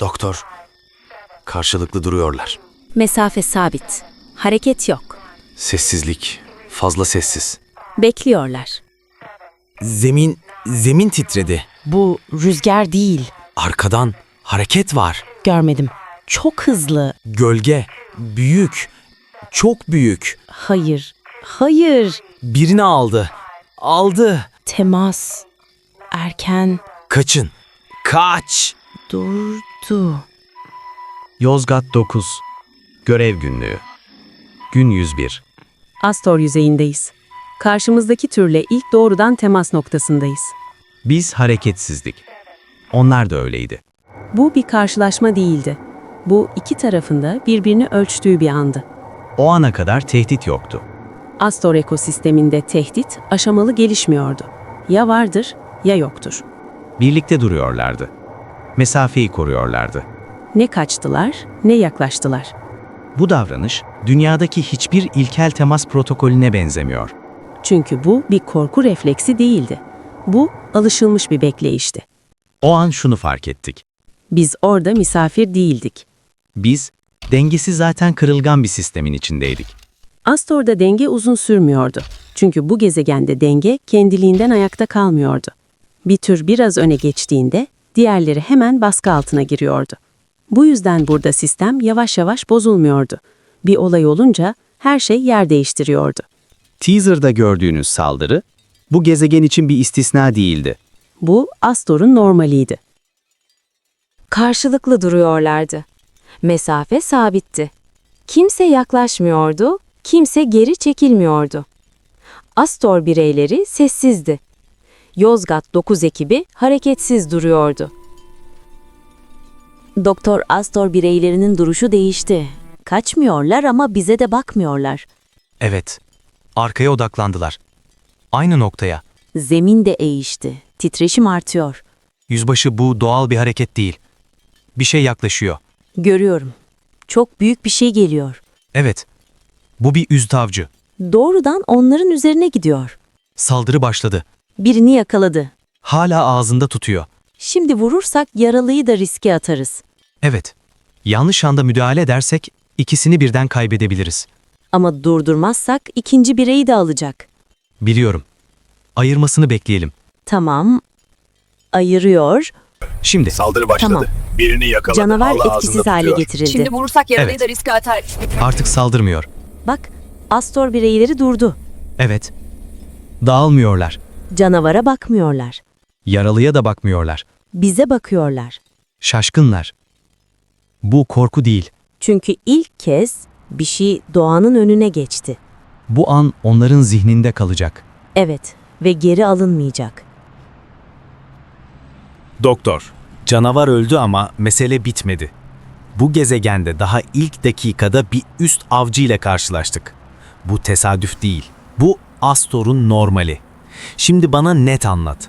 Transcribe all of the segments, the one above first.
Doktor. Karşılıklı duruyorlar. Mesafe sabit. Hareket yok. Sessizlik. Fazla sessiz. Bekliyorlar. Zemin, zemin titredi. Bu rüzgar değil. Arkadan hareket var. Görmedim. Çok hızlı. Gölge. Büyük. Çok büyük. Hayır. Hayır. Birini aldı. Aldı. Temas. Erken Kaçın. Kaç. Durdu. Yozgat 9 Görev Günlüğü Gün 101 Astor yüzeyindeyiz. Karşımızdaki türle ilk doğrudan temas noktasındayız. Biz hareketsizdik. Onlar da öyleydi. Bu bir karşılaşma değildi. Bu iki tarafında birbirini ölçtüğü bir andı. O ana kadar tehdit yoktu. Astor ekosisteminde tehdit aşamalı gelişmiyordu. Ya vardır ya yoktur. Birlikte duruyorlardı. Mesafeyi koruyorlardı. Ne kaçtılar ne yaklaştılar. Bu davranış dünyadaki hiçbir ilkel temas protokolüne benzemiyor. Çünkü bu bir korku refleksi değildi. Bu alışılmış bir bekleyişti. O an şunu fark ettik. Biz orada misafir değildik. Biz dengesi zaten kırılgan bir sistemin içindeydik. Astor'da denge uzun sürmüyordu. Çünkü bu gezegende denge kendiliğinden ayakta kalmıyordu. Bir tür biraz öne geçtiğinde diğerleri hemen baskı altına giriyordu. Bu yüzden burada sistem yavaş yavaş bozulmuyordu. Bir olay olunca her şey yer değiştiriyordu. Teaser'da gördüğünüz saldırı bu gezegen için bir istisna değildi. Bu Astor'un normaliydi. Karşılıklı duruyorlardı. Mesafe sabitti. Kimse yaklaşmıyordu, kimse geri çekilmiyordu. Astor bireyleri sessizdi. Yozgat 9 ekibi hareketsiz duruyordu. Doktor Astor bireylerinin duruşu değişti. Kaçmıyorlar ama bize de bakmıyorlar. Evet. Arkaya odaklandılar. Aynı noktaya. Zemin de eğişti. Titreşim artıyor. Yüzbaşı bu doğal bir hareket değil. Bir şey yaklaşıyor. Görüyorum. Çok büyük bir şey geliyor. Evet. Bu bir üst avcı. Doğrudan onların üzerine gidiyor. Saldırı başladı. Birini yakaladı. Hala ağzında tutuyor. Şimdi vurursak yaralıyı da riske atarız. Evet. Yanlış anda müdahale edersek ikisini birden kaybedebiliriz. Ama durdurmazsak ikinci bireyi de alacak. Biliyorum. Ayırmasını bekleyelim. Tamam. Ayırıyor. Şimdi Saldırı başladı. Tamam. Birini yakaladı. Canavar hala etkisiz hale tutuyor. getirildi. Şimdi vurursak yaralıyı Evet. da riske atar. artık saldırmıyor. Bak, Astor bireyleri durdu. Evet. Dağılmıyorlar. Canavara bakmıyorlar. Yaralıya da bakmıyorlar. Bize bakıyorlar. Şaşkınlar. Bu korku değil. Çünkü ilk kez bir şey doğanın önüne geçti. Bu an onların zihninde kalacak. Evet ve geri alınmayacak. Doktor, canavar öldü ama mesele bitmedi. Bu gezegende daha ilk dakikada bir üst avcı ile karşılaştık. Bu tesadüf değil. Bu Astor'un normali. Şimdi bana net anlat.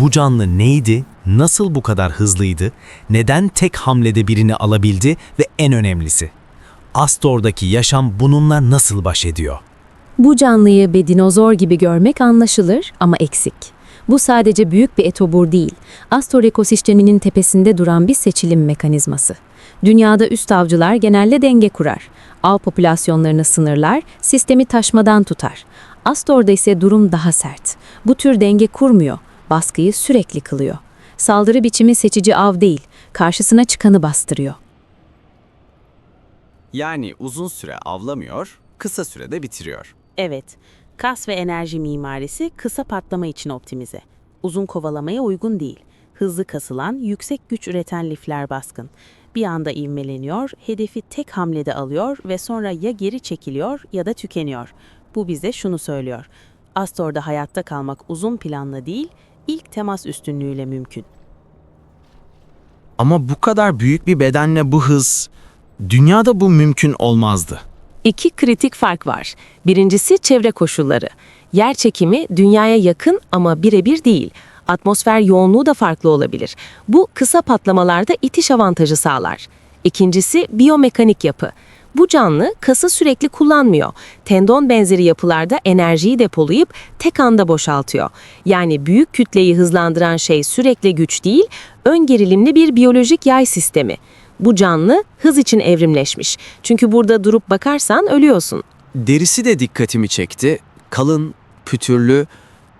Bu canlı neydi? Nasıl bu kadar hızlıydı? Neden tek hamlede birini alabildi ve en önemlisi Astor'daki yaşam bununla nasıl baş ediyor? Bu canlıyı bir dinozor gibi görmek anlaşılır ama eksik. Bu sadece büyük bir etobur değil, Astor ekosisteminin tepesinde duran bir seçilim mekanizması. Dünyada üst avcılar genelde denge kurar. Av popülasyonlarını sınırlar, sistemi taşmadan tutar. Astor'da ise durum daha sert. Bu tür denge kurmuyor, baskıyı sürekli kılıyor. Saldırı biçimi seçici av değil, karşısına çıkanı bastırıyor. Yani uzun süre avlamıyor, kısa sürede bitiriyor. Evet. Kas ve enerji mimarisi kısa patlama için optimize. Uzun kovalamaya uygun değil. Hızlı kasılan, yüksek güç üreten lifler baskın. Bir anda ivmeleniyor, hedefi tek hamlede alıyor ve sonra ya geri çekiliyor ya da tükeniyor. Bu bize şunu söylüyor. Astor'da hayatta kalmak uzun planla değil, ilk temas üstünlüğüyle mümkün. Ama bu kadar büyük bir bedenle bu hız, dünyada bu mümkün olmazdı. İki kritik fark var. Birincisi çevre koşulları. Yer çekimi dünyaya yakın ama birebir değil. Atmosfer yoğunluğu da farklı olabilir. Bu kısa patlamalarda itiş avantajı sağlar. İkincisi biyomekanik yapı. Bu canlı kası sürekli kullanmıyor. Tendon benzeri yapılarda enerjiyi depolayıp tek anda boşaltıyor. Yani büyük kütleyi hızlandıran şey sürekli güç değil, ön gerilimli bir biyolojik yay sistemi. Bu canlı hız için evrimleşmiş. Çünkü burada durup bakarsan ölüyorsun. Derisi de dikkatimi çekti. Kalın, pütürlü,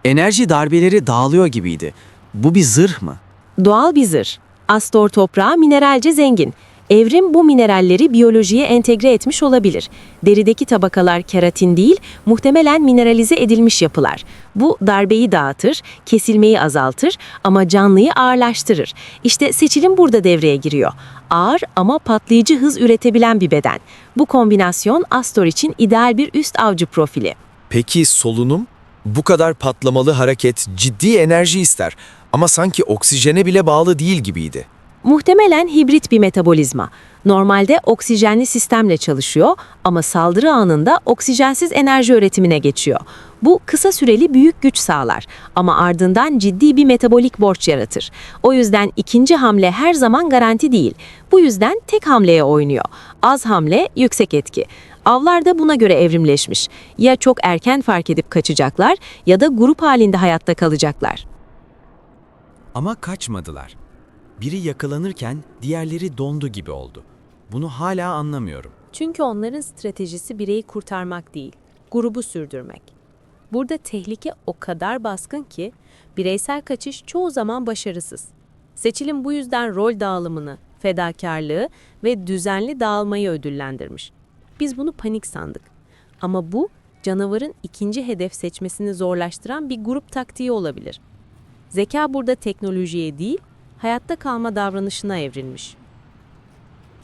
enerji darbeleri dağılıyor gibiydi. Bu bir zırh mı? Doğal bir zırh. Astor toprağı mineralce zengin. Evrim bu mineralleri biyolojiye entegre etmiş olabilir. Derideki tabakalar keratin değil, muhtemelen mineralize edilmiş yapılar. Bu darbeyi dağıtır, kesilmeyi azaltır ama canlıyı ağırlaştırır. İşte seçilim burada devreye giriyor. Ağır ama patlayıcı hız üretebilen bir beden. Bu kombinasyon Astor için ideal bir üst avcı profili. Peki solunum? Bu kadar patlamalı hareket ciddi enerji ister ama sanki oksijene bile bağlı değil gibiydi. Muhtemelen hibrit bir metabolizma. Normalde oksijenli sistemle çalışıyor ama saldırı anında oksijensiz enerji üretimine geçiyor. Bu kısa süreli büyük güç sağlar ama ardından ciddi bir metabolik borç yaratır. O yüzden ikinci hamle her zaman garanti değil. Bu yüzden tek hamleye oynuyor. Az hamle, yüksek etki. Avlar da buna göre evrimleşmiş. Ya çok erken fark edip kaçacaklar ya da grup halinde hayatta kalacaklar. Ama kaçmadılar. Biri yakalanırken diğerleri dondu gibi oldu. Bunu hala anlamıyorum. Çünkü onların stratejisi bireyi kurtarmak değil, grubu sürdürmek. Burada tehlike o kadar baskın ki bireysel kaçış çoğu zaman başarısız. Seçilim bu yüzden rol dağılımını, fedakarlığı ve düzenli dağılmayı ödüllendirmiş. Biz bunu panik sandık. Ama bu canavarın ikinci hedef seçmesini zorlaştıran bir grup taktiği olabilir. Zeka burada teknolojiye değil, hayatta kalma davranışına evrilmiş.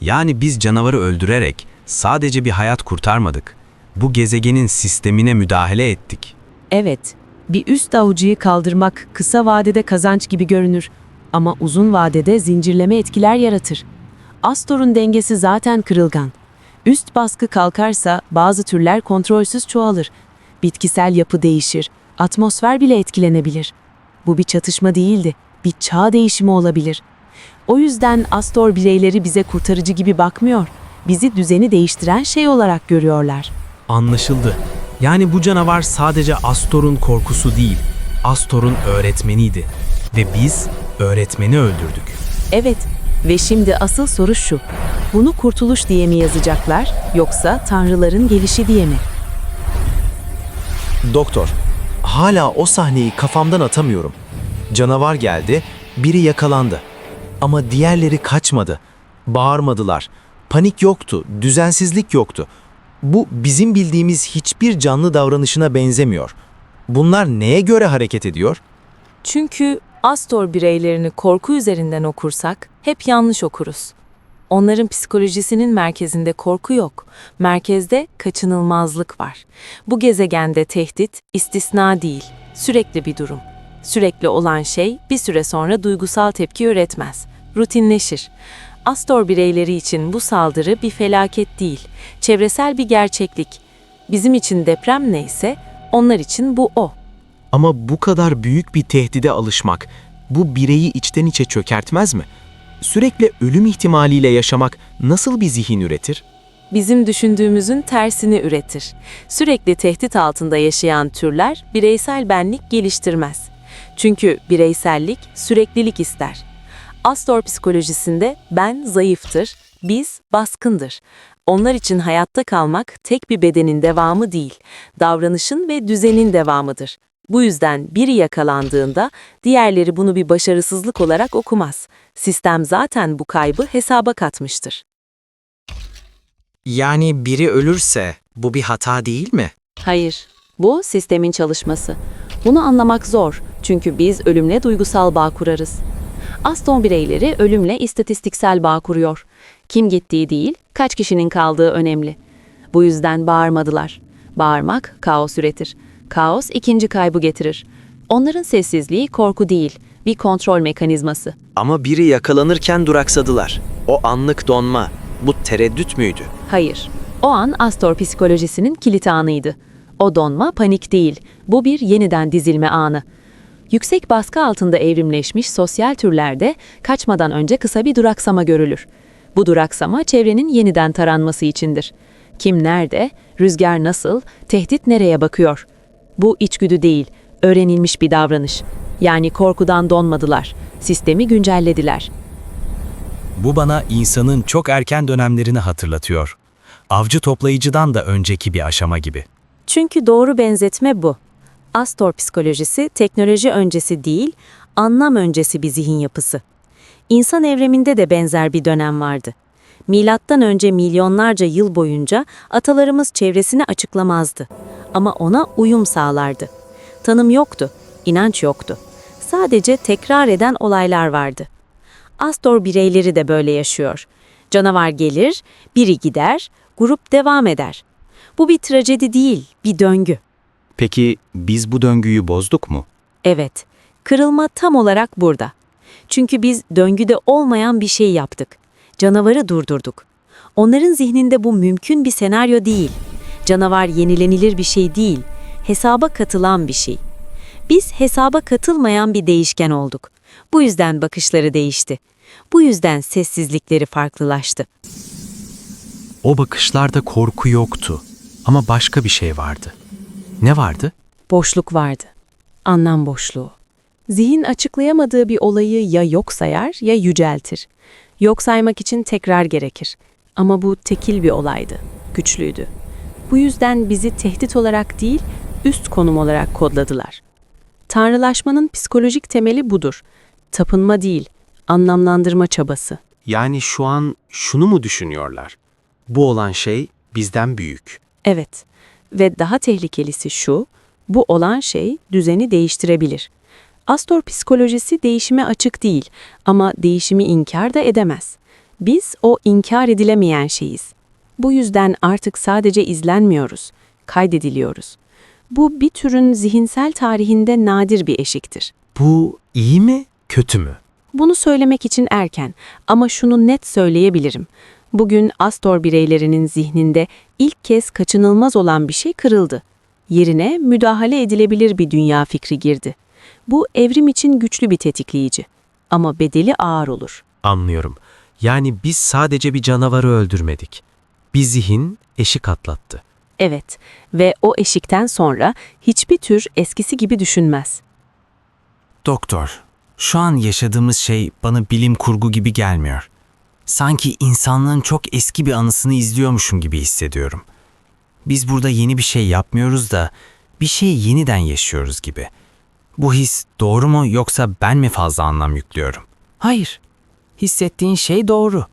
Yani biz canavarı öldürerek sadece bir hayat kurtarmadık. Bu gezegenin sistemine müdahale ettik. Evet, bir üst avucuyu kaldırmak kısa vadede kazanç gibi görünür ama uzun vadede zincirleme etkiler yaratır. Astor'un dengesi zaten kırılgan. Üst baskı kalkarsa bazı türler kontrolsüz çoğalır. Bitkisel yapı değişir, atmosfer bile etkilenebilir. Bu bir çatışma değildi, bir çağ değişimi olabilir. O yüzden Astor bireyleri bize kurtarıcı gibi bakmıyor. Bizi düzeni değiştiren şey olarak görüyorlar. Anlaşıldı. Yani bu canavar sadece Astor'un korkusu değil, Astor'un öğretmeniydi. Ve biz öğretmeni öldürdük. Evet ve şimdi asıl soru şu. Bunu kurtuluş diye mi yazacaklar yoksa tanrıların gelişi diye mi? Doktor, hala o sahneyi kafamdan atamıyorum. Canavar geldi, biri yakalandı. Ama diğerleri kaçmadı. Bağırmadılar. Panik yoktu, düzensizlik yoktu. Bu bizim bildiğimiz hiçbir canlı davranışına benzemiyor. Bunlar neye göre hareket ediyor? Çünkü Astor bireylerini korku üzerinden okursak hep yanlış okuruz. Onların psikolojisinin merkezinde korku yok. Merkezde kaçınılmazlık var. Bu gezegende tehdit istisna değil, sürekli bir durum. Sürekli olan şey bir süre sonra duygusal tepki üretmez, rutinleşir. Astor bireyleri için bu saldırı bir felaket değil, çevresel bir gerçeklik. Bizim için deprem neyse, onlar için bu o. Ama bu kadar büyük bir tehdide alışmak, bu bireyi içten içe çökertmez mi? Sürekli ölüm ihtimaliyle yaşamak nasıl bir zihin üretir? bizim düşündüğümüzün tersini üretir. Sürekli tehdit altında yaşayan türler bireysel benlik geliştirmez. Çünkü bireysellik süreklilik ister. Astor psikolojisinde ben zayıftır, biz baskındır. Onlar için hayatta kalmak tek bir bedenin devamı değil, davranışın ve düzenin devamıdır. Bu yüzden biri yakalandığında diğerleri bunu bir başarısızlık olarak okumaz. Sistem zaten bu kaybı hesaba katmıştır. Yani biri ölürse bu bir hata değil mi? Hayır, bu sistemin çalışması. Bunu anlamak zor çünkü biz ölümle duygusal bağ kurarız. Aston bireyleri ölümle istatistiksel bağ kuruyor. Kim gittiği değil, kaç kişinin kaldığı önemli. Bu yüzden bağırmadılar. Bağırmak kaos üretir. Kaos ikinci kaybı getirir. Onların sessizliği korku değil, bir kontrol mekanizması. Ama biri yakalanırken duraksadılar. O anlık donma. Bu tereddüt müydü? Hayır. O an Astor psikolojisinin kilit anıydı. O donma panik değil. Bu bir yeniden dizilme anı. Yüksek baskı altında evrimleşmiş sosyal türlerde kaçmadan önce kısa bir duraksama görülür. Bu duraksama çevrenin yeniden taranması içindir. Kim nerede, rüzgar nasıl, tehdit nereye bakıyor? Bu içgüdü değil, öğrenilmiş bir davranış. Yani korkudan donmadılar, sistemi güncellediler. Bu bana insanın çok erken dönemlerini hatırlatıyor. Avcı toplayıcıdan da önceki bir aşama gibi. Çünkü doğru benzetme bu. Astor psikolojisi teknoloji öncesi değil, anlam öncesi bir zihin yapısı. İnsan evriminde de benzer bir dönem vardı. Milattan önce milyonlarca yıl boyunca atalarımız çevresini açıklamazdı ama ona uyum sağlardı. Tanım yoktu, inanç yoktu. Sadece tekrar eden olaylar vardı. Astor bireyleri de böyle yaşıyor. Canavar gelir, biri gider, grup devam eder. Bu bir trajedi değil, bir döngü. Peki biz bu döngüyü bozduk mu? Evet, kırılma tam olarak burada. Çünkü biz döngüde olmayan bir şey yaptık. Canavarı durdurduk. Onların zihninde bu mümkün bir senaryo değil. Canavar yenilenilir bir şey değil, hesaba katılan bir şey. Biz hesaba katılmayan bir değişken olduk. Bu yüzden bakışları değişti. Bu yüzden sessizlikleri farklılaştı. O bakışlarda korku yoktu ama başka bir şey vardı. Ne vardı? Boşluk vardı. Anlam boşluğu. Zihin açıklayamadığı bir olayı ya yok sayar ya yüceltir. Yok saymak için tekrar gerekir. Ama bu tekil bir olaydı, güçlüydü. Bu yüzden bizi tehdit olarak değil, üst konum olarak kodladılar. Tanrılaşmanın psikolojik temeli budur. Tapınma değil, anlamlandırma çabası. Yani şu an şunu mu düşünüyorlar? Bu olan şey bizden büyük. Evet ve daha tehlikelisi şu, bu olan şey düzeni değiştirebilir. Astor psikolojisi değişime açık değil ama değişimi inkar da edemez. Biz o inkar edilemeyen şeyiz. Bu yüzden artık sadece izlenmiyoruz, kaydediliyoruz. Bu bir türün zihinsel tarihinde nadir bir eşiktir. Bu iyi mi, kötü mü? Bunu söylemek için erken ama şunu net söyleyebilirim. Bugün Astor bireylerinin zihninde ilk kez kaçınılmaz olan bir şey kırıldı. Yerine müdahale edilebilir bir dünya fikri girdi. Bu evrim için güçlü bir tetikleyici ama bedeli ağır olur. Anlıyorum. Yani biz sadece bir canavarı öldürmedik. Bir zihin eşik atlattı. Evet ve o eşikten sonra hiçbir tür eskisi gibi düşünmez. Doktor, şu an yaşadığımız şey bana bilim kurgu gibi gelmiyor. Sanki insanlığın çok eski bir anısını izliyormuşum gibi hissediyorum. Biz burada yeni bir şey yapmıyoruz da bir şeyi yeniden yaşıyoruz gibi. Bu his doğru mu yoksa ben mi fazla anlam yüklüyorum? Hayır. Hissettiğin şey doğru.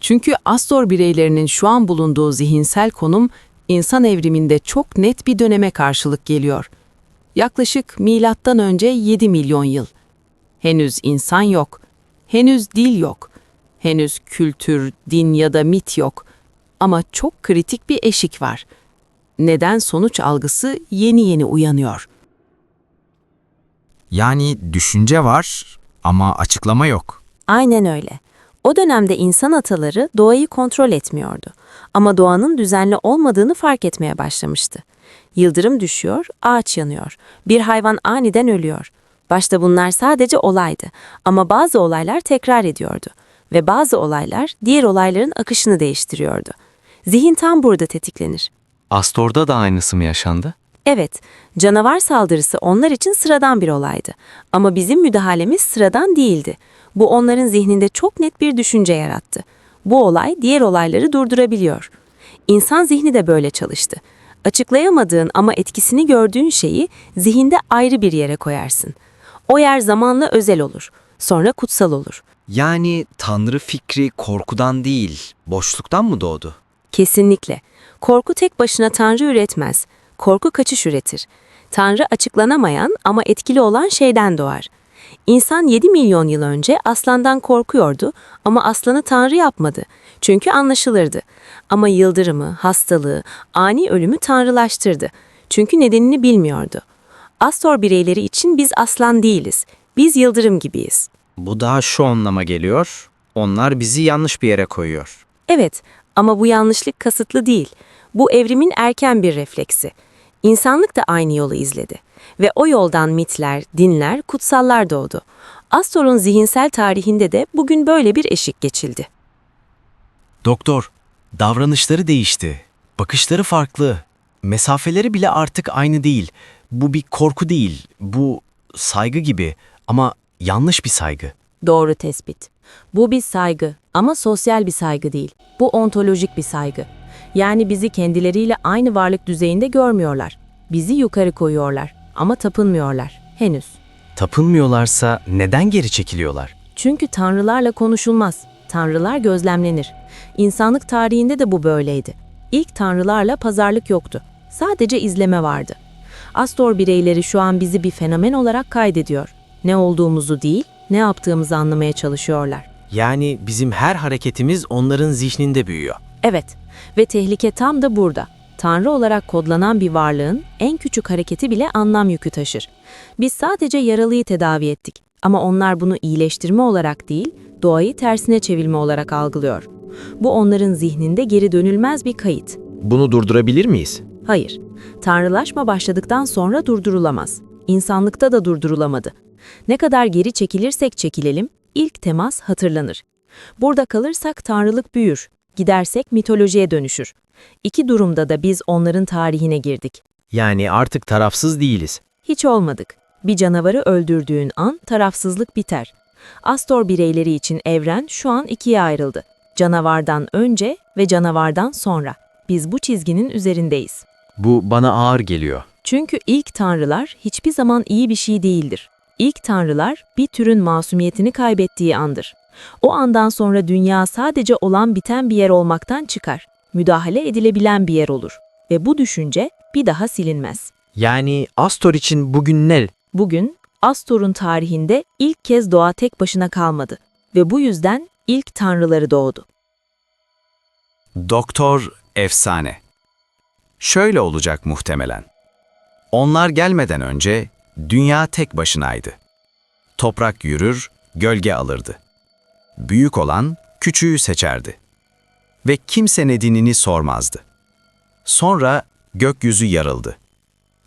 Çünkü Astor bireylerinin şu an bulunduğu zihinsel konum insan evriminde çok net bir döneme karşılık geliyor. Yaklaşık milattan önce 7 milyon yıl. Henüz insan yok. Henüz dil yok. Henüz kültür, din ya da mit yok. Ama çok kritik bir eşik var. Neden sonuç algısı yeni yeni uyanıyor. Yani düşünce var ama açıklama yok. Aynen öyle. O dönemde insan ataları doğayı kontrol etmiyordu. Ama doğanın düzenli olmadığını fark etmeye başlamıştı. Yıldırım düşüyor, ağaç yanıyor. Bir hayvan aniden ölüyor. Başta bunlar sadece olaydı ama bazı olaylar tekrar ediyordu ve bazı olaylar diğer olayların akışını değiştiriyordu. Zihin tam burada tetiklenir. Astor'da da aynısı mı yaşandı? Evet, canavar saldırısı onlar için sıradan bir olaydı. Ama bizim müdahalemiz sıradan değildi. Bu onların zihninde çok net bir düşünce yarattı. Bu olay diğer olayları durdurabiliyor. İnsan zihni de böyle çalıştı. Açıklayamadığın ama etkisini gördüğün şeyi zihinde ayrı bir yere koyarsın. O yer zamanla özel olur. Sonra kutsal olur. Yani Tanrı fikri korkudan değil, boşluktan mı doğdu? Kesinlikle. Korku tek başına Tanrı üretmez. Korku kaçış üretir. Tanrı açıklanamayan ama etkili olan şeyden doğar. İnsan 7 milyon yıl önce aslandan korkuyordu ama aslanı Tanrı yapmadı. Çünkü anlaşılırdı. Ama yıldırımı, hastalığı, ani ölümü tanrılaştırdı. Çünkü nedenini bilmiyordu. Astor bireyleri için biz aslan değiliz. Biz yıldırım gibiyiz. Bu daha şu anlama geliyor. Onlar bizi yanlış bir yere koyuyor. Evet ama bu yanlışlık kasıtlı değil. Bu evrimin erken bir refleksi. İnsanlık da aynı yolu izledi. Ve o yoldan mitler, dinler, kutsallar doğdu. Astor'un zihinsel tarihinde de bugün böyle bir eşik geçildi. Doktor, davranışları değişti. Bakışları farklı. Mesafeleri bile artık aynı değil. Bu bir korku değil. Bu saygı gibi ama yanlış bir saygı. Doğru tespit. Bu bir saygı ama sosyal bir saygı değil. Bu ontolojik bir saygı. Yani bizi kendileriyle aynı varlık düzeyinde görmüyorlar. Bizi yukarı koyuyorlar ama tapınmıyorlar henüz. Tapınmıyorlarsa neden geri çekiliyorlar? Çünkü tanrılarla konuşulmaz. Tanrılar gözlemlenir. İnsanlık tarihinde de bu böyleydi. İlk tanrılarla pazarlık yoktu. Sadece izleme vardı. Astor bireyleri şu an bizi bir fenomen olarak kaydediyor. Ne olduğumuzu değil, ne yaptığımızı anlamaya çalışıyorlar. Yani bizim her hareketimiz onların zihninde büyüyor. Evet ve tehlike tam da burada. Tanrı olarak kodlanan bir varlığın en küçük hareketi bile anlam yükü taşır. Biz sadece yaralıyı tedavi ettik ama onlar bunu iyileştirme olarak değil, doğayı tersine çevirme olarak algılıyor. Bu onların zihninde geri dönülmez bir kayıt. Bunu durdurabilir miyiz? Hayır, tanrılaşma başladıktan sonra durdurulamaz. İnsanlıkta da durdurulamadı. Ne kadar geri çekilirsek çekilelim, ilk temas hatırlanır. Burada kalırsak tanrılık büyür, gidersek mitolojiye dönüşür. İki durumda da biz onların tarihine girdik. Yani artık tarafsız değiliz. Hiç olmadık. Bir canavarı öldürdüğün an tarafsızlık biter. Astor bireyleri için evren şu an ikiye ayrıldı. Canavardan önce ve canavardan sonra. Biz bu çizginin üzerindeyiz. Bu bana ağır geliyor. Çünkü ilk tanrılar hiçbir zaman iyi bir şey değildir. İlk tanrılar bir türün masumiyetini kaybettiği andır. O andan sonra dünya sadece olan biten bir yer olmaktan çıkar. Müdahale edilebilen bir yer olur. Ve bu düşünce bir daha silinmez. Yani Astor için bugün ne? Bugün Astor'un tarihinde ilk kez doğa tek başına kalmadı ve bu yüzden ilk tanrıları doğdu. Doktor efsane. Şöyle olacak muhtemelen. Onlar gelmeden önce dünya tek başınaydı. Toprak yürür, gölge alırdı. Büyük olan küçüğü seçerdi. Ve kimse nedenini sormazdı. Sonra gökyüzü yarıldı.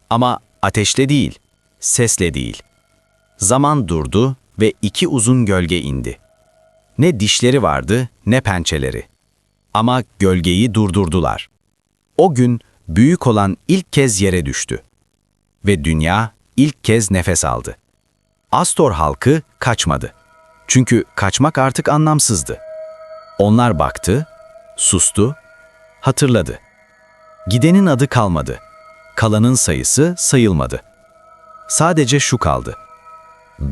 Ama ateşle değil, sesle değil. Zaman durdu ve iki uzun gölge indi. Ne dişleri vardı ne pençeleri. Ama gölgeyi durdurdular. O gün büyük olan ilk kez yere düştü. Ve dünya ilk kez nefes aldı. Astor halkı kaçmadı. Çünkü kaçmak artık anlamsızdı. Onlar baktı, sustu, hatırladı. Gidenin adı kalmadı. Kalanın sayısı sayılmadı. Sadece şu kaldı.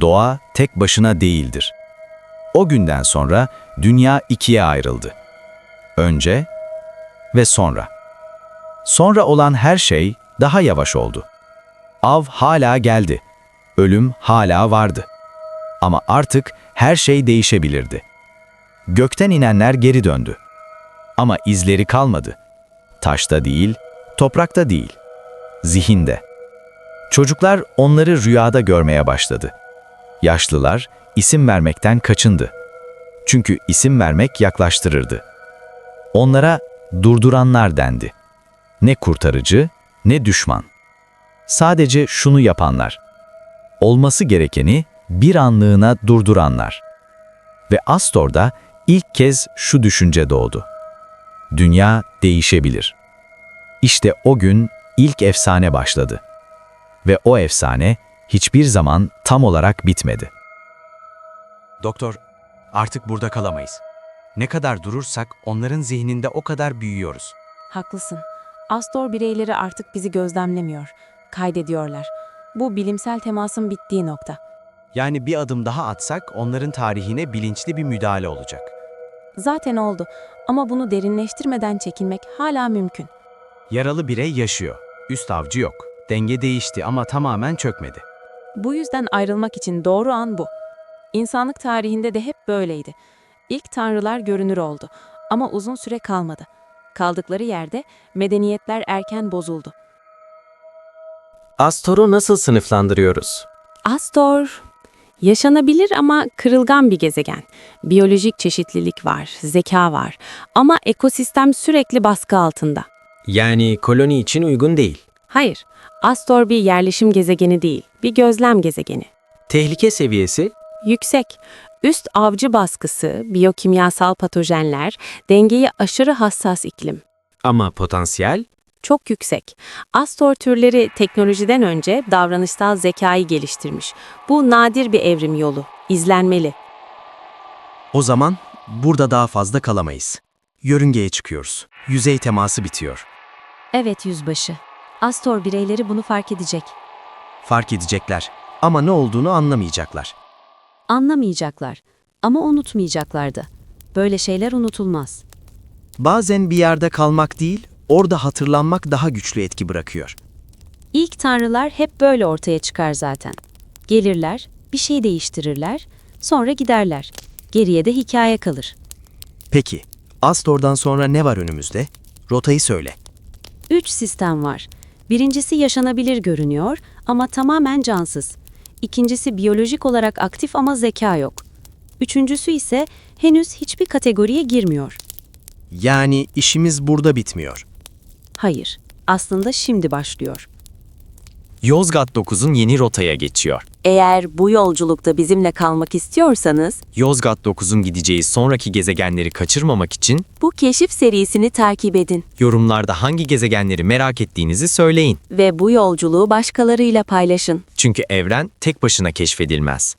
Doğa tek başına değildir. O günden sonra dünya ikiye ayrıldı. Önce ve sonra. Sonra olan her şey daha yavaş oldu. Av hala geldi. Ölüm hala vardı. Ama artık her şey değişebilirdi. Gökten inenler geri döndü. Ama izleri kalmadı. Taşta değil, toprakta değil, zihinde. Çocuklar onları rüyada görmeye başladı. Yaşlılar isim vermekten kaçındı. Çünkü isim vermek yaklaştırırdı. Onlara durduranlar dendi. Ne kurtarıcı, ne düşman. Sadece şunu yapanlar. Olması gerekeni bir anlığına durduranlar. Ve Astor'da ilk kez şu düşünce doğdu. Dünya değişebilir. İşte o gün ilk efsane başladı. Ve o efsane hiçbir zaman tam olarak bitmedi. Doktor, artık burada kalamayız. Ne kadar durursak onların zihninde o kadar büyüyoruz. Haklısın. Astor bireyleri artık bizi gözlemlemiyor, kaydediyorlar. Bu bilimsel temasın bittiği nokta. Yani bir adım daha atsak onların tarihine bilinçli bir müdahale olacak. Zaten oldu ama bunu derinleştirmeden çekilmek hala mümkün. Yaralı birey yaşıyor. Üst avcı yok. Denge değişti ama tamamen çökmedi. Bu yüzden ayrılmak için doğru an bu. İnsanlık tarihinde de hep böyleydi. İlk tanrılar görünür oldu ama uzun süre kalmadı. Kaldıkları yerde medeniyetler erken bozuldu. Astor'u nasıl sınıflandırıyoruz? Astor, yaşanabilir ama kırılgan bir gezegen. Biyolojik çeşitlilik var, zeka var ama ekosistem sürekli baskı altında. Yani koloni için uygun değil. Hayır, Astor bir yerleşim gezegeni değil, bir gözlem gezegeni. Tehlike seviyesi Yüksek. Üst avcı baskısı, biyokimyasal patojenler, dengeyi aşırı hassas iklim. Ama potansiyel Çok yüksek. Astor türleri teknolojiden önce davranışsal zekayı geliştirmiş. Bu nadir bir evrim yolu. İzlenmeli. O zaman burada daha fazla kalamayız. Yörüngeye çıkıyoruz. Yüzey teması bitiyor. Evet yüzbaşı. Astor bireyleri bunu fark edecek. Fark edecekler ama ne olduğunu anlamayacaklar. Anlamayacaklar ama unutmayacaklar da. Böyle şeyler unutulmaz. Bazen bir yerde kalmak değil, orada hatırlanmak daha güçlü etki bırakıyor. İlk tanrılar hep böyle ortaya çıkar zaten. Gelirler, bir şey değiştirirler, sonra giderler. Geriye de hikaye kalır. Peki, Astor'dan sonra ne var önümüzde? Rotayı söyle. Üç sistem var. Birincisi yaşanabilir görünüyor ama tamamen cansız. İkincisi biyolojik olarak aktif ama zeka yok. Üçüncüsü ise henüz hiçbir kategoriye girmiyor. Yani işimiz burada bitmiyor. Hayır, aslında şimdi başlıyor. Yozgat 9'un yeni rotaya geçiyor. Eğer bu yolculukta bizimle kalmak istiyorsanız, Yozgat 9'un gideceği sonraki gezegenleri kaçırmamak için bu keşif serisini takip edin yorumlarda hangi gezegenleri merak ettiğinizi söyleyin. ve bu yolculuğu başkalarıyla paylaşın. Çünkü evren tek başına keşfedilmez.